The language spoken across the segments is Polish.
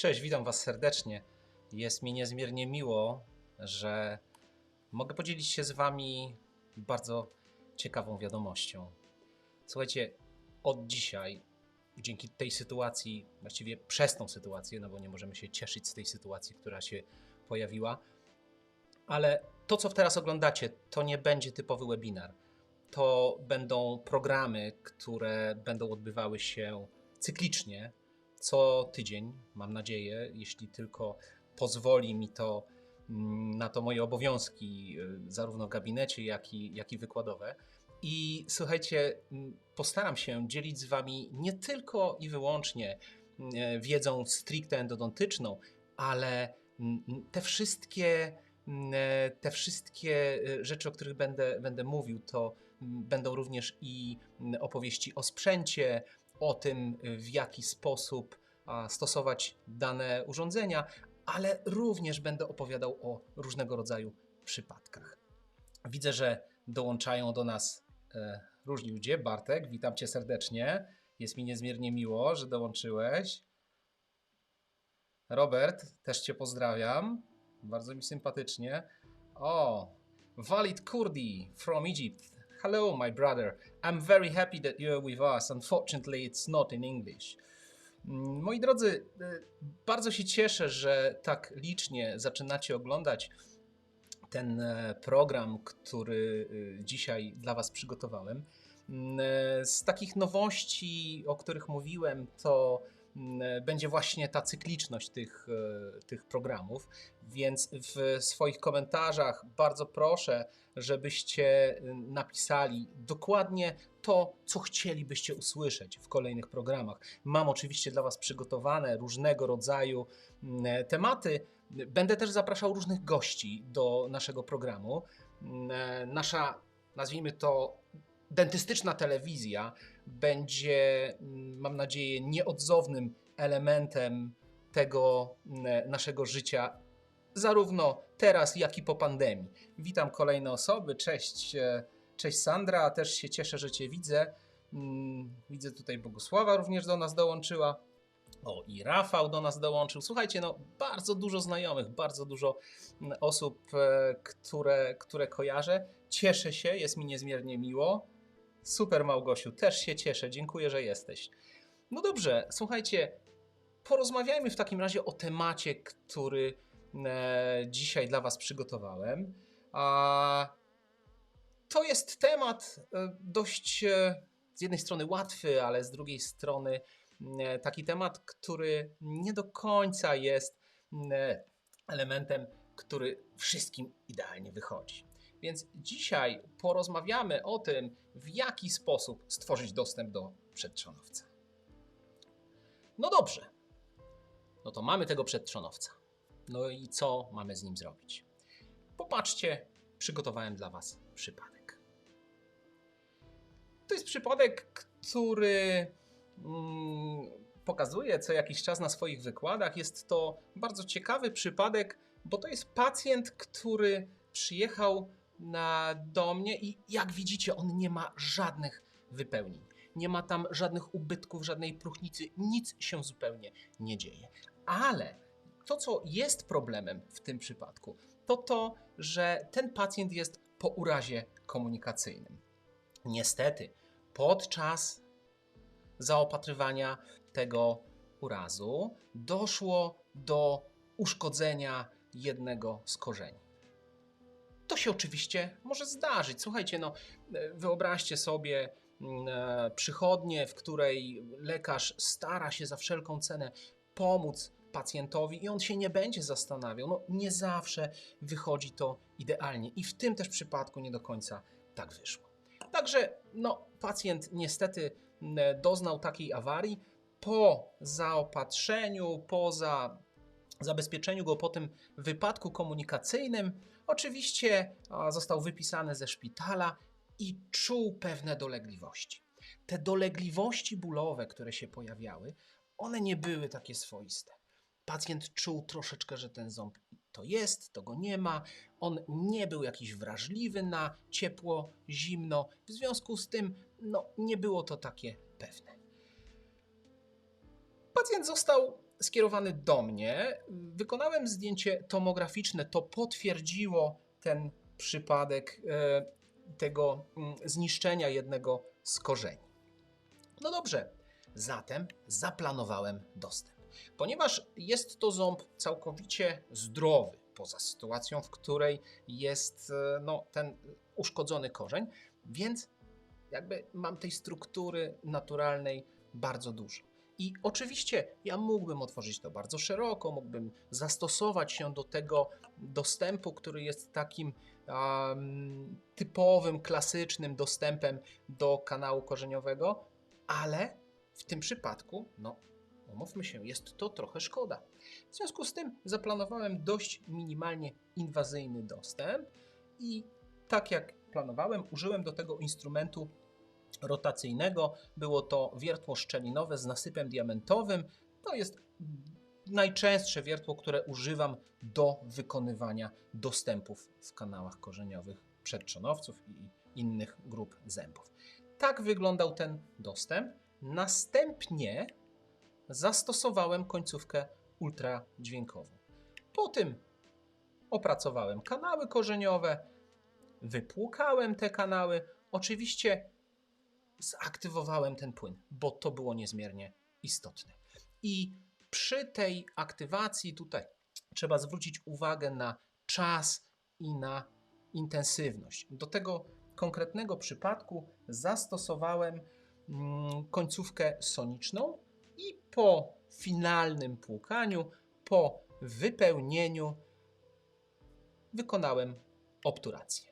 Cześć, witam Was serdecznie. Jest mi niezmiernie miło, że mogę podzielić się z Wami bardzo ciekawą wiadomością. Słuchajcie, od dzisiaj, dzięki tej sytuacji, właściwie przez tą sytuację, no bo nie możemy się cieszyć z tej sytuacji, która się pojawiła, ale to, co teraz oglądacie, to nie będzie typowy webinar. To będą programy, które będą odbywały się cyklicznie, co tydzień, mam nadzieję, jeśli tylko pozwoli mi to mm, na to moje obowiązki, y, zarówno w gabinecie, jak i, jak i wykładowe. I słuchajcie, mm, postaram się dzielić z Wami nie tylko i wyłącznie mm, wiedzą stricte endodontyczną, ale te wszystkie, mm, te wszystkie y, rzeczy, o których będę, będę mówił, to będą również i opowieści o sprzęcie, o tym, w jaki sposób stosować dane urządzenia, ale również będę opowiadał o różnego rodzaju przypadkach. Widzę, że dołączają do nas e, różni ludzie. Bartek, witam cię serdecznie. Jest mi niezmiernie miło, że dołączyłeś. Robert, też cię pozdrawiam. Bardzo mi sympatycznie. O, Walid Kurdi from Egypt. Hello, my brother. I'm very happy that you're with us. Unfortunately, it's not in English. Mm, Moi drodzy, e, bardzo się cieszę, że tak licznie zaczynacie oglądać ten e, program, który e, dzisiaj dla Was przygotowałem. Mm, e, Z takich nowości, o których mówiłem, to będzie właśnie ta cykliczność tych, e, tych programów, więc w swoich komentarzach bardzo proszę, żebyście e, napisali dokładnie to, co chcielibyście usłyszeć w kolejnych programach. Mam oczywiście dla Was przygotowane różnego rodzaju tematy. Będę też zapraszał różnych gości do naszego programu. Nasza, nazwijmy to, dentystyczna telewizja będzie, mm, mam nadzieję, nieodzownym elementem tego mm, naszego życia, zarówno teraz, jak i po pandemii. Witam kolejne osoby. Cześć, e, cześć Sandra, też się cieszę, że Cię widzę. Mm, Widzę tutaj Bogusława również do nas dołączyła. O, i Rafał do nas dołączył. Słuchajcie, no bardzo dużo znajomych, bardzo dużo osób, e, które, które kojarzę. Cieszę się, jest mi niezmiernie miło. Super Małgosiu, też się cieszę. Dziękuję, że jesteś. No dobrze, słuchajcie, porozmawiajmy w takim razie o temacie, który e, dzisiaj dla Was przygotowałem. A to jest temat e, dość e, z jednej strony łatwy, ale z drugiej strony e, taki temat, który nie do końca jest e, elementem, który wszystkim idealnie wychodzi. Więc dzisiaj porozmawiamy o tym, w jaki sposób stworzyć dostęp do przedtrzonowca. No dobrze. No to mamy tego przedtrzonowca. No i co mamy z nim zrobić? Popatrzcie, przygotowałem dla Was przypadek. To jest przypadek, który mm, pokazuję co jakiś czas na swoich wykładach. Jest to bardzo ciekawy przypadek, bo to jest pacjent, który przyjechał na, do mnie i jak widzicie, on nie ma żadnych wypełnień. Nie ma tam żadnych ubytków, żadnej próchnicy, nic się zupełnie nie dzieje. Ale to, co jest problemem w tym przypadku, to to, że ten pacjent jest po urazie komunikacyjnym. Niestety, podczas zaopatrywania tego urazu doszło do uszkodzenia jednego z korzeni. To się oczywiście może zdarzyć. Słuchajcie, no, e, wyobraźcie sobie mm, e, przychodnię, w której lekarz stara się za wszelką cenę pomóc pacjentowi i on się nie będzie zastanawiał. No, nie zawsze wychodzi to idealnie i w tym też przypadku nie do końca tak wyszło. Także no, pacjent niestety m, doznał takiej awarii. Po zaopatrzeniu, po za zabezpieczeniu go po tym wypadku komunikacyjnym, oczywiście został wypisany ze szpitala i czuł pewne dolegliwości. Te dolegliwości bólowe, które się pojawiały, one nie były takie swoiste. Pacjent czuł troszeczkę, że ten ząb to jest, to go nie ma. On nie był jakiś wrażliwy na ciepło, zimno. W związku z tym, no, nie było to takie pewne. Pacjent został skierowany do mnie. Wykonałem zdjęcie tomograficzne, to potwierdziło ten przypadek e, tego mm, zniszczenia jednego z korzeni. No dobrze, zatem zaplanowałem dostęp. Ponieważ jest to ząb całkowicie zdrowy, poza sytuacją, w której jest e, no, ten uszkodzony korzeń, więc jakby mam tej struktury naturalnej bardzo dużo. I oczywiście ja mógłbym otworzyć to bardzo szeroko, mógłbym zastosować się do tego dostępu, który jest takim um, typowym, klasycznym dostępem do kanału korzeniowego, ale w tym przypadku, no, umówmy się, jest to trochę szkoda. W związku z tym zaplanowałem dość minimalnie inwazyjny dostęp i tak jak planowałem, użyłem do tego instrumentu rotacyjnego. Było to wiertło szczelinowe z nasypem diamentowym. To jest najczęstsze wiertło, które używam do wykonywania dostępów w kanałach korzeniowych przedtrzonowców i innych grup zębów. Tak wyglądał ten dostęp. Następnie zastosowałem końcówkę ultradźwiękową. Po tym opracowałem kanały korzeniowe, wypłukałem te kanały. Oczywiście zaktywowałem ten płyn, bo to było niezmiernie istotne. I przy tej aktywacji tutaj trzeba zwrócić uwagę na czas i na intensywność. Do tego konkretnego przypadku zastosowałem mm, końcówkę soniczną i po finalnym płukaniu, po wypełnieniu wykonałem obturację.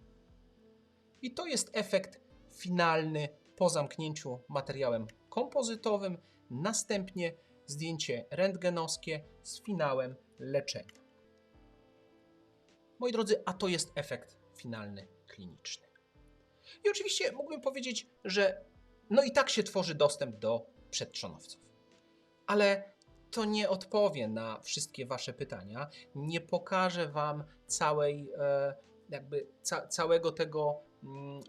I to jest efekt finalny po zamknięciu materiałem kompozytowym, następnie zdjęcie rentgenowskie z finałem leczenia. Moi drodzy, a to jest efekt finalny kliniczny. I oczywiście mógłbym powiedzieć, że no i tak się tworzy dostęp do przedtrzonowców. Ale to nie odpowie na wszystkie Wasze pytania, nie pokaże Wam całej, e, jakby ca całego tego mm,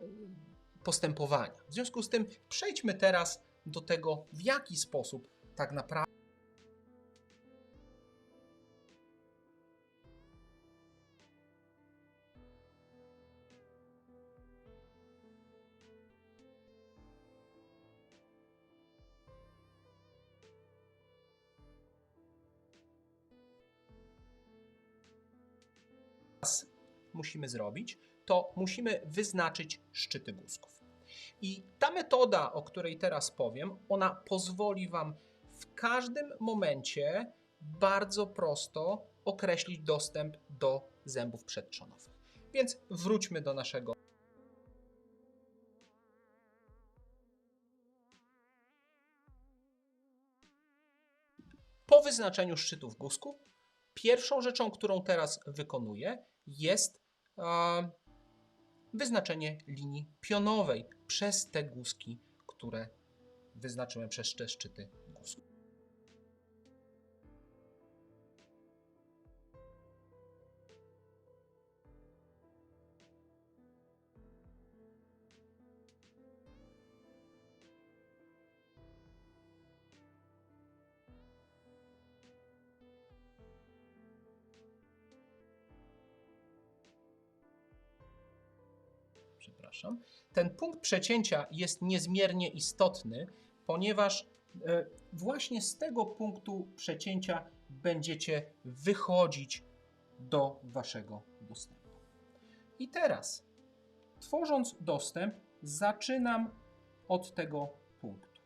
postępowania. W związku z tym przejdźmy teraz do tego, w jaki sposób tak naprawdę. musimy zrobić, to musimy wyznaczyć szczyty guzków. I ta metoda, o której teraz powiem, ona pozwoli Wam w każdym momencie bardzo prosto określić dostęp do zębów przedtrzonowych. Więc wróćmy do naszego. Po wyznaczeniu szczytów guzków, pierwszą rzeczą, którą teraz wykonuję, jest wyznaczenie linii pionowej przez te guzki, które wyznaczyłem przez te szczyty przepraszam. Ten punkt przecięcia jest niezmiernie istotny, ponieważ e, właśnie z tego punktu przecięcia będziecie wychodzić do waszego dostępu. I teraz, tworząc dostęp, zaczynam od tego punktu.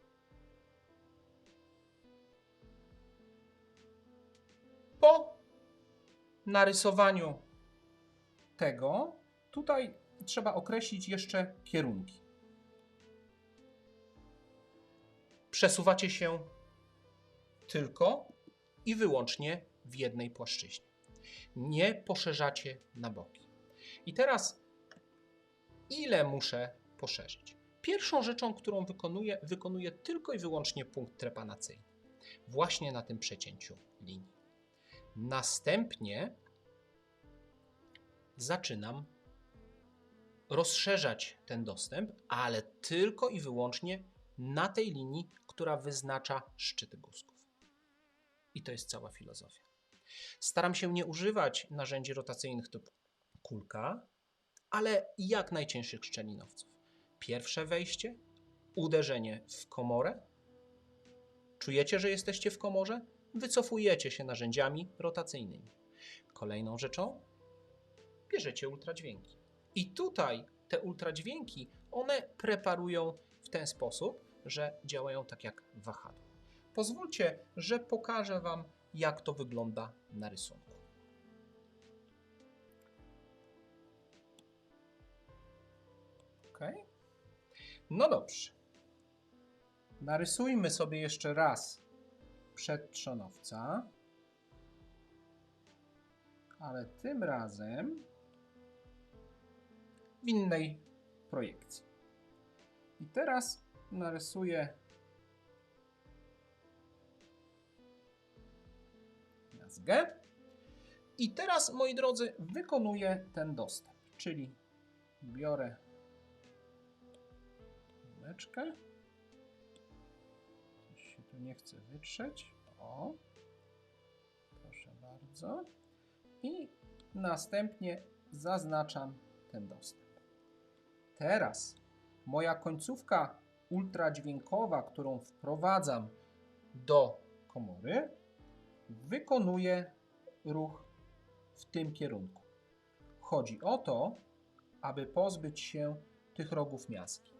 Po narysowaniu tego, tutaj trzeba określić jeszcze kierunki. Przesuwacie się tylko i wyłącznie w jednej płaszczyźnie. Nie poszerzacie na boki. I teraz, ile muszę poszerzyć? Pierwszą rzeczą, którą wykonuję, wykonuję tylko i wyłącznie punkt trepanacyjny. Właśnie na tym przecięciu linii. Następnie zaczynam rozszerzać ten dostęp, ale tylko i wyłącznie na tej linii, która wyznacza szczyty guzków. I to jest cała filozofia. Staram się nie używać narzędzi rotacyjnych typu kulka, ale jak najcięższych szczelinowców. Pierwsze wejście, uderzenie w komorę. Czujecie, że jesteście w komorze? Wycofujecie się narzędziami rotacyjnymi. Kolejną rzeczą bierzecie ultradźwięki. I tutaj te ultradźwięki, one preparują w ten sposób, że działają tak jak wahadło. Pozwólcie, że pokażę Wam, jak to wygląda na rysunku. Ok. No dobrze. Narysujmy sobie jeszcze raz przedtrzonowca. Ale tym razem w innej projekcji. I teraz narysuję miazgę. I teraz, moi drodzy, wykonuję ten dostęp, czyli biorę kuleczkę. Coś się tu nie chce wytrzeć. O, proszę bardzo. I następnie zaznaczam ten dostęp. Teraz moja końcówka ultradźwiękowa, którą wprowadzam do komory, wykonuje ruch w tym kierunku. Chodzi o to, aby pozbyć się tych rogów miazgi.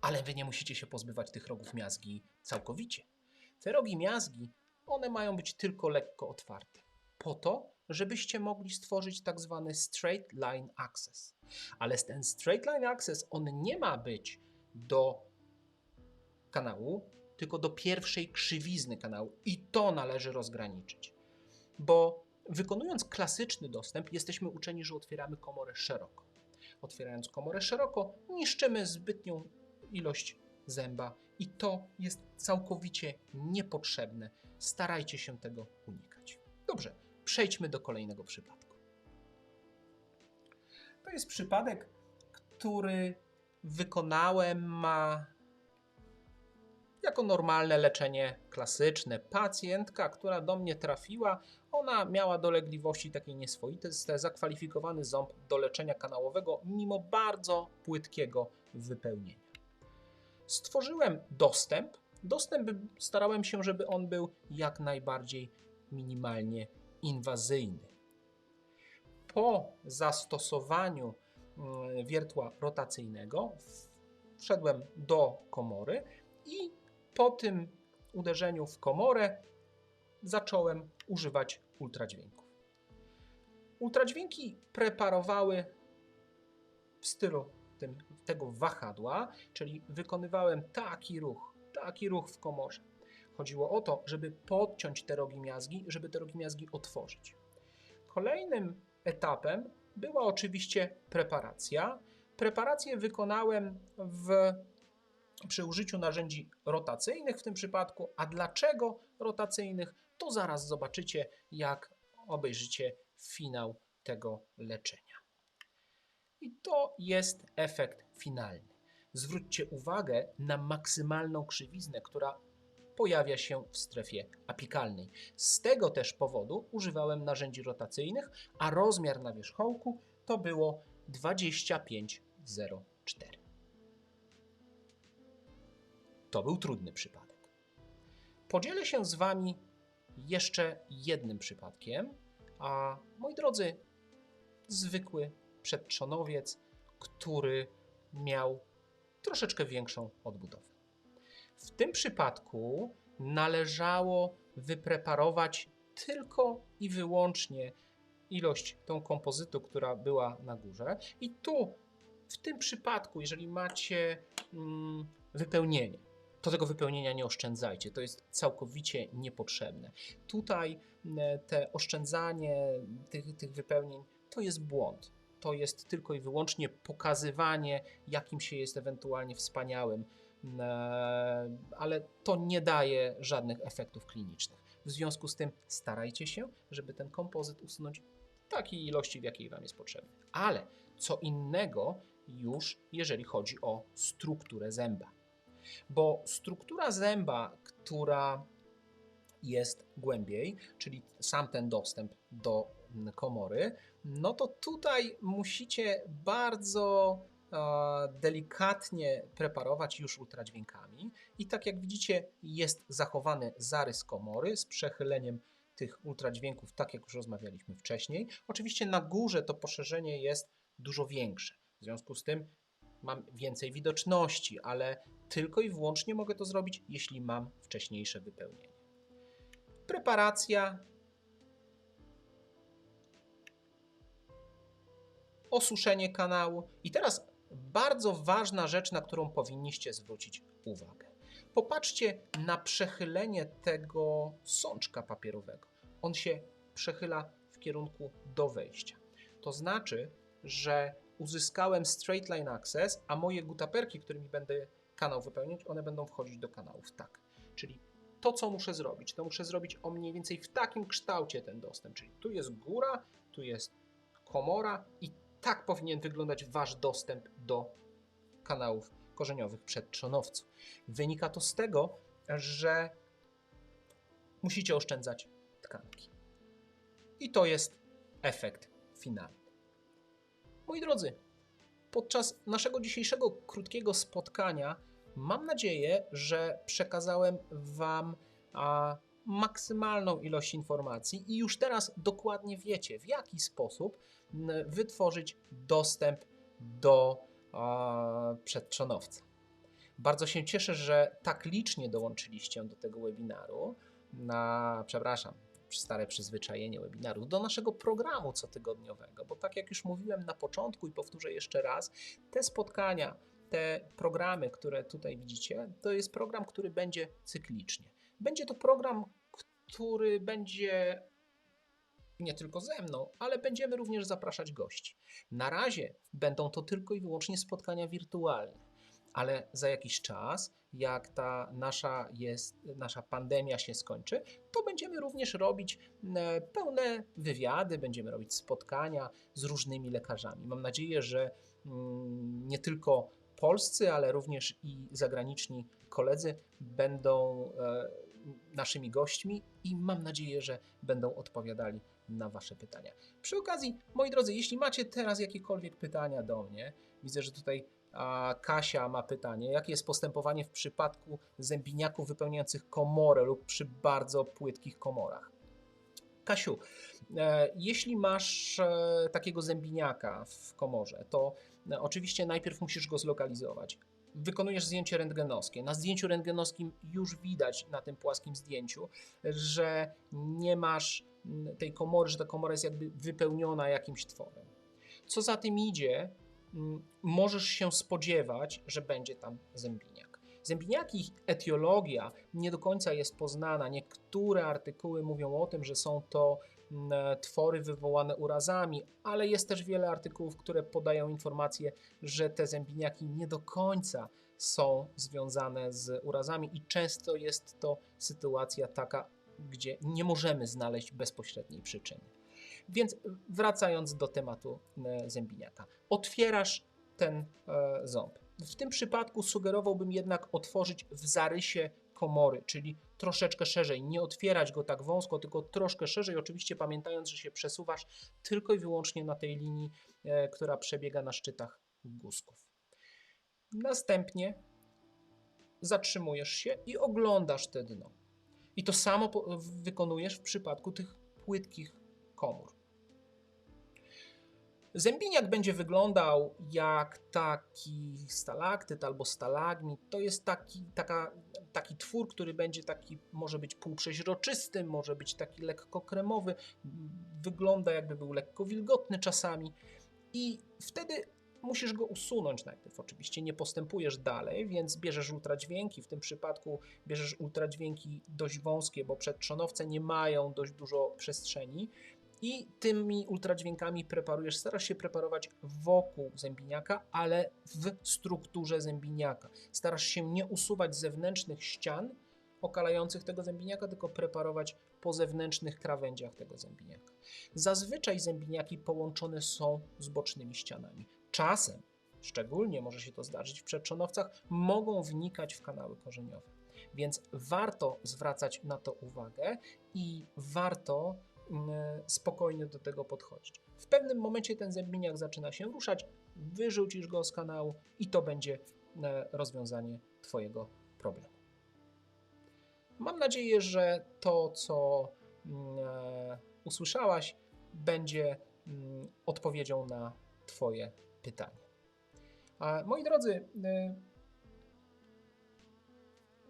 Ale wy nie musicie się pozbywać tych rogów miazgi całkowicie. Te rogi miazgi, one mają być tylko lekko otwarte, po to, żebyście mogli stworzyć tak zwany straight line access. Ale ten straight line access, on nie ma być do kanału, tylko do pierwszej krzywizny kanału i to należy rozgraniczyć. Bo wykonując klasyczny dostęp, jesteśmy uczeni, że otwieramy komorę szeroko. Otwierając komorę szeroko, niszczymy zbytnią ilość zęba i to jest całkowicie niepotrzebne. Starajcie się tego unikać. Dobrze, przejdźmy do kolejnego przypadku. To jest przypadek, który wykonałem ma jako normalne leczenie klasyczne. Pacjentka, która do mnie trafiła, ona miała dolegliwości takie nieswoite, zakwalifikowany ząb do leczenia kanałowego, mimo bardzo płytkiego wypełnienia. Stworzyłem dostęp. Dostęp starałem się, żeby on był jak najbardziej minimalnie inwazyjny. Po zastosowaniu mm, wiertła rotacyjnego wszedłem do komory i po tym uderzeniu w komorę zacząłem używać ultradźwięków. Ultradźwięki preparowały w stylu tym, tego wahadła, czyli wykonywałem taki ruch, taki ruch w komorze. Chodziło o to, żeby podciąć te rogi miazgi, żeby te rogi miazgi otworzyć. Kolejnym etapem była oczywiście preparacja. Preparację wykonałem w, przy użyciu narzędzi rotacyjnych w tym przypadku. A dlaczego rotacyjnych? To zaraz zobaczycie, jak obejrzycie finał tego leczenia. I to jest efekt finalny. Zwróćcie uwagę na maksymalną krzywiznę, która pojawia się w strefie apikalnej. Z tego też powodu używałem narzędzi rotacyjnych, a rozmiar na wierzchołku to było 25,04. To był trudny przypadek. Podzielę się z Wami jeszcze jednym przypadkiem, a moi drodzy, zwykły przedtrzonowiec, który miał troszeczkę większą odbudowę. W tym przypadku należało wypreparować tylko i wyłącznie ilość tą kompozytu, która była na górze. I tu, w tym przypadku, jeżeli macie mm, wypełnienie, to tego wypełnienia nie oszczędzajcie. To jest całkowicie niepotrzebne. Tutaj mm, te oszczędzanie tych, tych wypełnień to jest błąd to jest tylko i wyłącznie pokazywanie, jakim się jest ewentualnie wspaniałym, ale to nie daje żadnych efektów klinicznych. W związku z tym starajcie się, żeby ten kompozyt usunąć w takiej ilości, w jakiej Wam jest potrzebny. Ale co innego już, jeżeli chodzi o strukturę zęba. Bo struktura zęba, która jest głębiej, czyli sam ten dostęp do komory, no to tutaj musicie bardzo e, delikatnie preparować już ultradźwiękami. I tak jak widzicie, jest zachowany zarys komory z przechyleniem tych ultradźwięków, tak jak już rozmawialiśmy wcześniej. Oczywiście na górze to poszerzenie jest dużo większe. W związku z tym mam więcej widoczności, ale tylko i wyłącznie mogę to zrobić, jeśli mam wcześniejsze wypełnienie. Preparacja. Osuszenie kanału. I teraz bardzo ważna rzecz, na którą powinniście zwrócić uwagę. Popatrzcie na przechylenie tego sączka papierowego. On się przechyla w kierunku do wejścia. To znaczy, że uzyskałem straight line access, a moje gutaperki, którymi będę kanał wypełniać, one będą wchodzić do kanałów. Tak. Czyli to, co muszę zrobić, to muszę zrobić o mniej więcej w takim kształcie ten dostęp. Czyli tu jest góra, tu jest komora i tak powinien wyglądać wasz dostęp do kanałów korzeniowych przedtrzonowców. Wynika to z tego, że musicie oszczędzać tkanki. I to jest efekt finalny. Moi drodzy, podczas naszego dzisiejszego krótkiego spotkania mam nadzieję, że przekazałem Wam a, maksymalną ilość informacji i już teraz dokładnie wiecie, w jaki sposób wytworzyć dostęp do przedtrzonowca. Bardzo się cieszę, że tak licznie dołączyliście do tego webinaru. Na, przepraszam, stare przyzwyczajenie webinarów, do naszego programu cotygodniowego, bo tak jak już mówiłem na początku i powtórzę jeszcze raz, te spotkania, te programy, które tutaj widzicie, to jest program, który będzie cyklicznie. Będzie to program, który będzie nie tylko ze mną, ale będziemy również zapraszać gości. Na razie będą to tylko i wyłącznie spotkania wirtualne ale za jakiś czas, jak ta nasza, jest, nasza pandemia się skończy, to będziemy również robić e, pełne wywiady, będziemy robić spotkania z różnymi lekarzami. Mam nadzieję, że mm, nie tylko polscy, ale również i zagraniczni koledzy będą e, naszymi gośćmi i mam nadzieję, że będą odpowiadali na Wasze pytania. Przy okazji, moi drodzy, jeśli macie teraz jakiekolwiek pytania do mnie, widzę, że tutaj a Kasia ma pytanie, jakie jest postępowanie w przypadku zębiniaków wypełniających komorę lub przy bardzo płytkich komorach? Kasiu, e, jeśli masz e, takiego zębiniaka w komorze, to e, oczywiście najpierw musisz go zlokalizować. Wykonujesz zdjęcie rentgenowskie. Na zdjęciu rentgenowskim już widać na tym płaskim zdjęciu, że nie masz tej komory, że ta komora jest jakby wypełniona jakimś tworem. Co za tym idzie, możesz się spodziewać, że będzie tam zębiniak. Zębiniaki, ich etiologia nie do końca jest poznana. Niektóre artykuły mówią o tym, że są to twory wywołane urazami, ale jest też wiele artykułów, które podają informację, że te zębiniaki nie do końca są związane z urazami i często jest to sytuacja taka, gdzie nie możemy znaleźć bezpośredniej przyczyny. Więc wracając do tematu e, zębiniaka. Otwierasz ten e, ząb. W tym przypadku sugerowałbym jednak otworzyć w zarysie komory, czyli troszeczkę szerzej, nie otwierać go tak wąsko, tylko troszkę szerzej, oczywiście pamiętając, że się przesuwasz tylko i wyłącznie na tej linii, e, która przebiega na szczytach guzków. Następnie zatrzymujesz się i oglądasz te dno. I to samo wykonujesz w przypadku tych płytkich komór. Zębiniak będzie wyglądał jak taki stalaktyt albo stalagmit. To jest taki, taka, taki twór, który będzie taki, może być półprzeźroczysty, może być taki lekko kremowy. Wygląda jakby był lekko wilgotny czasami. I wtedy musisz go usunąć najpierw. Oczywiście nie postępujesz dalej, więc bierzesz ultradźwięki. W tym przypadku bierzesz ultradźwięki dość wąskie, bo przedtrzonowce nie mają dość dużo przestrzeni i tymi ultradźwiękami preparujesz, starasz się preparować wokół zębiniaka, ale w strukturze zębiniaka. Starasz się nie usuwać zewnętrznych ścian okalających tego zębiniaka, tylko preparować po zewnętrznych krawędziach tego zębiniaka. Zazwyczaj zębiniaki połączone są z bocznymi ścianami. Czasem, szczególnie może się to zdarzyć w przedczonowcach, mogą wnikać w kanały korzeniowe. Więc warto zwracać na to uwagę i warto mm, spokojnie do tego podchodzić. W pewnym momencie ten zębiniak zaczyna się ruszać, wyrzucisz go z kanału i to będzie e, rozwiązanie Twojego problemu. Mam nadzieję, że to, co mm, e, usłyszałaś, będzie mm, odpowiedzią na Twoje pytanie. A moi drodzy, e,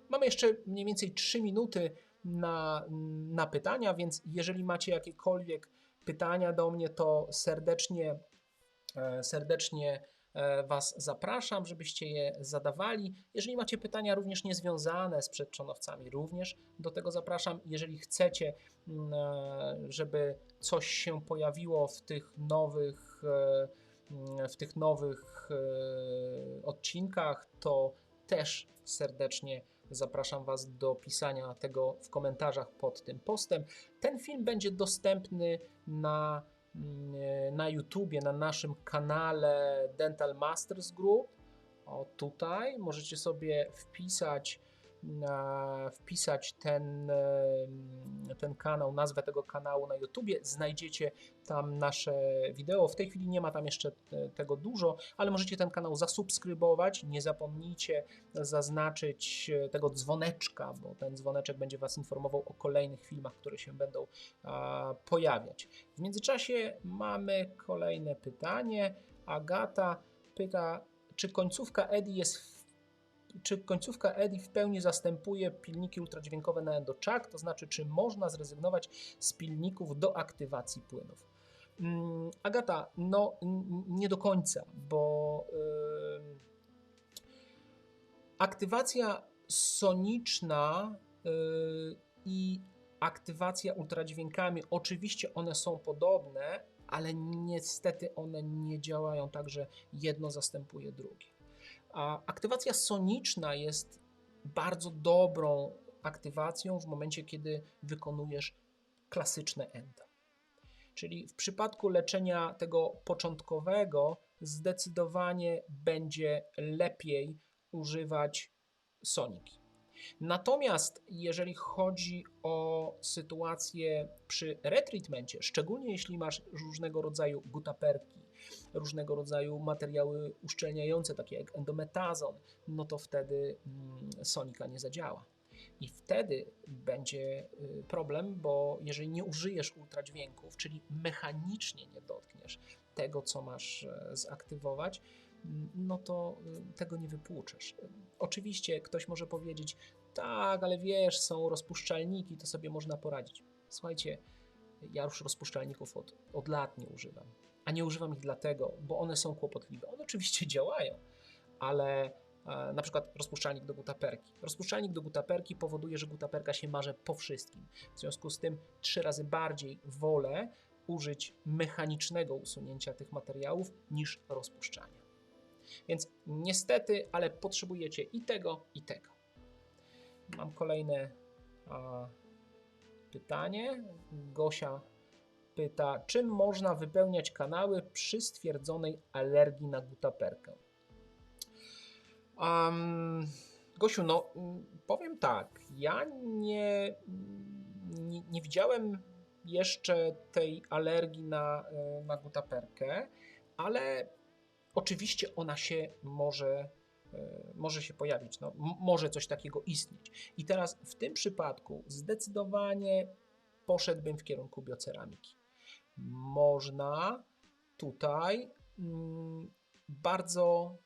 mamy jeszcze mniej więcej 3 minuty na, na pytania, więc jeżeli macie jakiekolwiek pytania do mnie, to serdecznie, e, serdecznie e, Was zapraszam, żebyście je zadawali. Jeżeli macie pytania również niezwiązane z przedczonowcami, również do tego zapraszam. Jeżeli chcecie, mm, e, żeby coś się pojawiło w tych nowych, w tych nowych odcinkach, to też serdecznie zapraszam Was do pisania tego w komentarzach pod tym postem. Ten film będzie dostępny na, mm, na YouTubie, na naszym kanale Dental Masters Group. O tutaj możecie sobie wpisać wpisać ten, ten kanał, nazwę tego kanału na YouTubie. Znajdziecie tam nasze wideo. W tej chwili nie ma tam jeszcze tego dużo, ale możecie ten kanał zasubskrybować. Nie zapomnijcie zaznaczyć e, tego dzwoneczka, bo ten dzwoneczek będzie Was informował o kolejnych filmach, które się będą pojawiać. W międzyczasie mamy kolejne pytanie. Agata pyta, czy końcówka Eddie jest czy końcówka EDI w pełni zastępuje pilniki ultradźwiękowe na endochuck, to znaczy czy można zrezygnować z pilników do aktywacji płynów. Mm, Agata, no nie do końca, bo yy, aktywacja soniczna yy, i aktywacja ultradźwiękami, oczywiście one są podobne, ale niestety one nie działają tak, że jedno zastępuje drugie. A aktywacja soniczna jest bardzo dobrą aktywacją w momencie, kiedy wykonujesz klasyczne endo. Czyli w przypadku leczenia tego początkowego zdecydowanie będzie lepiej używać soniki. Natomiast jeżeli chodzi o sytuację przy retreatmencie, szczególnie jeśli masz różnego rodzaju gutaperki, różnego rodzaju materiały uszczelniające, takie jak endometazon, no to wtedy mm, sonika nie zadziała. I wtedy będzie y, problem, bo jeżeli nie użyjesz ultradźwięków, czyli mechanicznie nie dotkniesz tego, co masz e, zaktywować, mm, no to y, tego nie wypłuczesz. Oczywiście ktoś może powiedzieć, tak, ale wiesz, są rozpuszczalniki, to sobie można poradzić. Słuchajcie, ja już rozpuszczalników od, od lat nie używam a nie używam ich dlatego, bo one są kłopotliwe. One oczywiście działają, ale e, na przykład rozpuszczalnik do gutaperki. Rozpuszczalnik do gutaperki powoduje, że gutaperka się marze po wszystkim. W związku z tym trzy razy bardziej wolę użyć mechanicznego usunięcia tych materiałów niż rozpuszczania. Więc niestety, ale potrzebujecie i tego, i tego. Mam kolejne a, pytanie. Gosia pyta, czym można wypełniać kanały przy stwierdzonej alergii na gutaperkę? Um, Gosiu, no powiem tak, ja nie, nie, nie widziałem jeszcze tej alergii na, na gutaperkę, ale oczywiście ona się może, może się pojawić, no, może coś takiego istnieć. I teraz w tym przypadku zdecydowanie poszedłbym w kierunku bioceramiki można tutaj mm, bardzo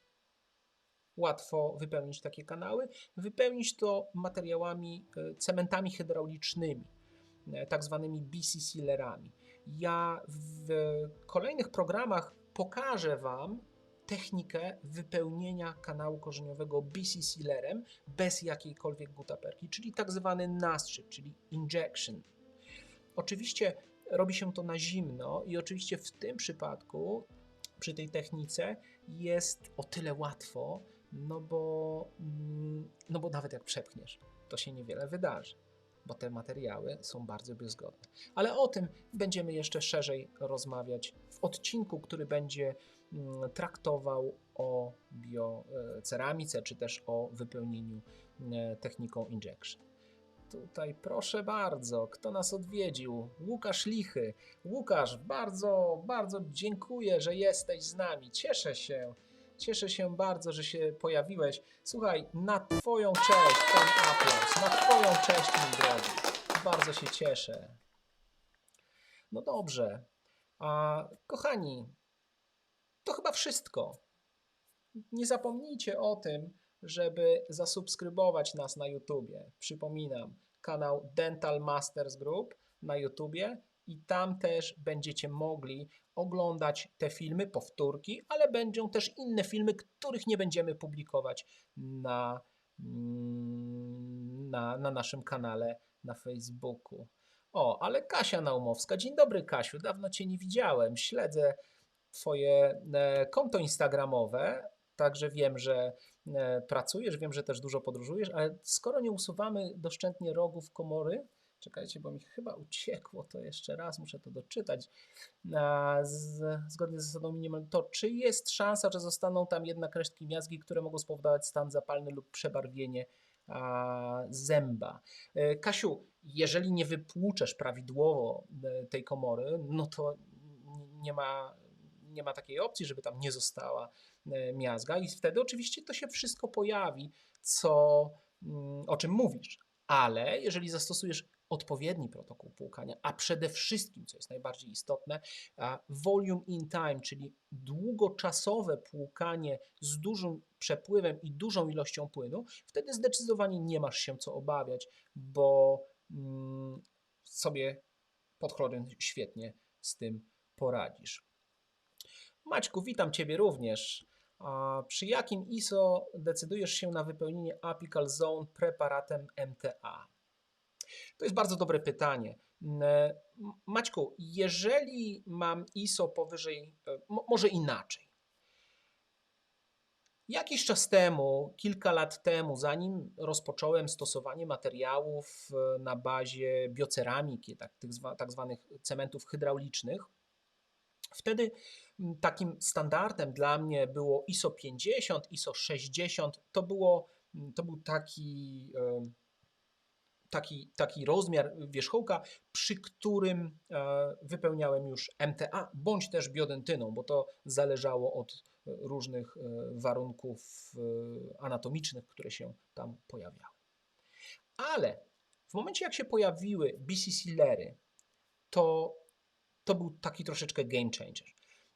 łatwo wypełnić takie kanały. Wypełnić to materiałami, e, cementami hydraulicznymi, e, tak zwanymi BC sealerami. Ja w kolejnych programach pokażę Wam technikę wypełnienia kanału korzeniowego BC sealerem bez jakiejkolwiek gutaperki, czyli tak zwany nastrzyk, czyli injection. Oczywiście robi się to na zimno i oczywiście w tym przypadku przy tej technice jest o tyle łatwo, no bo, mm, no bo nawet jak przepchniesz, to się niewiele wydarzy, bo te materiały są bardzo biozgodne. Ale o tym będziemy jeszcze szerzej rozmawiać w odcinku, który będzie mm, traktował o bioceramice, czy też o wypełnieniu e, techniką injection. Tutaj proszę bardzo, kto nas odwiedził? Łukasz Lichy. Łukasz, bardzo, bardzo dziękuję, że jesteś z nami. Cieszę się. Cieszę się bardzo, że się pojawiłeś. Słuchaj, na Twoją cześć ten aplauz. Na Twoją cześć, mój drogi. Bardzo się cieszę. No dobrze. A kochani, to chyba wszystko. Nie zapomnijcie o tym, żeby zasubskrybować nas na YouTubie. Przypominam, kanał Dental Masters Group na YouTubie i tam też będziecie mogli oglądać te filmy, powtórki, ale będą też inne filmy, których nie będziemy publikować na, mm, na, na naszym kanale na Facebooku. O, ale Kasia Naumowska. Dzień dobry, Kasiu. Dawno Cię nie widziałem. Śledzę Twoje e, konto Instagramowe, także wiem, że e, pracujesz, wiem, że też dużo podróżujesz, ale skoro nie usuwamy doszczętnie rogów komory, czekajcie, bo mi chyba uciekło to jeszcze raz, muszę to doczytać. Z, zgodnie z zasadą minimalną, to czy jest szansa, że zostaną tam jednak resztki miazgi, które mogą spowodować stan zapalny lub przebarwienie a, zęba? E, Kasiu, jeżeli nie wypłuczesz prawidłowo e, tej komory, no to nie ma, nie ma takiej opcji, żeby tam nie została miazga i wtedy oczywiście to się wszystko pojawi, co, mm, o czym mówisz. Ale jeżeli zastosujesz odpowiedni protokół płukania, a przede wszystkim, co jest najbardziej istotne, volume in time, czyli długoczasowe płukanie z dużym przepływem i dużą ilością płynu, wtedy zdecydowanie nie masz się co obawiać, bo mm, sobie podchloryn świetnie z tym poradzisz. Maćku, witam Ciebie również. Przy jakim ISO decydujesz się na wypełnienie apical zone preparatem MTA? To jest bardzo dobre pytanie. Mm, e, Maćku, jeżeli mam ISO powyżej, e, mo- może inaczej. Jakiś czas temu, kilka lat temu, zanim rozpocząłem stosowanie materiałów e, na bazie bioceramiki, tak, tych tak zwanych cementów hydraulicznych, wtedy takim standardem dla mnie było ISO 50, ISO 60. To, było, to był taki, taki, taki rozmiar wierzchołka, przy którym e, wypełniałem już MTA bądź też biodentyną, bo to zależało od e, różnych e, warunków anatomicznych, które się tam pojawiały. Ale w momencie, jak się pojawiły BCC Lery, to, to był taki troszeczkę game changer.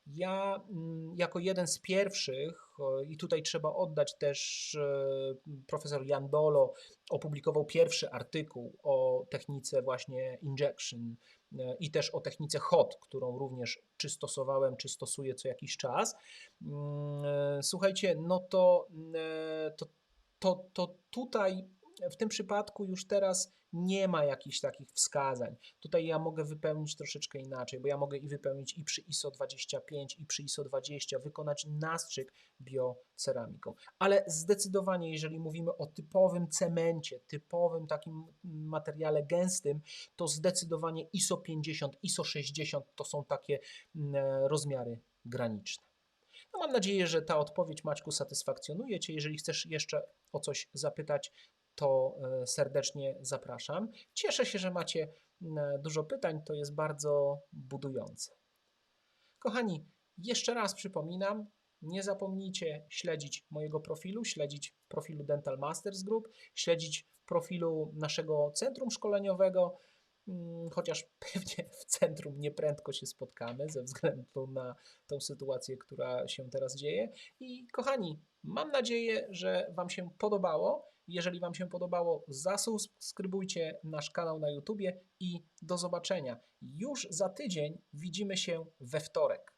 Ja mm, jako jeden z pierwszych, i tutaj trzeba oddać też e, profesor Jan Dolo, opublikował pierwszy artykuł o technice właśnie injection e, i też o technice HOT, którą również czy stosowałem, czy stosuję co jakiś czas. Mm, e, Słuchajcie, no to, to, to, to tutaj w tym przypadku już teraz nie ma jakichś takich wskazań. Tutaj ja mogę wypełnić troszeczkę inaczej, bo ja mogę i wypełnić i przy ISO 25, i przy ISO 20, wykonać nastrzyk bioceramiką. Ale zdecydowanie, jeżeli mówimy o typowym cemencie, typowym takim materiale gęstym, to zdecydowanie ISO 50, ISO 60 to są takie mm, e, rozmiary graniczne. No mam nadzieję, że ta odpowiedź Maćku satysfakcjonuje Cię. Jeżeli chcesz jeszcze o coś zapytać, to e, serdecznie zapraszam. Cieszę się, że macie dużo pytań, to jest bardzo budujące. Kochani, jeszcze raz przypominam, nie zapomnijcie śledzić mojego profilu, śledzić profilu Dental Masters Group, śledzić profilu naszego centrum szkoleniowego, chociaż pewnie w centrum nieprędko się spotkamy ze względu na tą sytuację, która się teraz dzieje. I kochani, mam nadzieję, że Wam się podobało. Jeżeli Wam się podobało, zasubskrybujcie nasz kanał na YouTubie i do zobaczenia. Już za tydzień widzimy się we wtorek.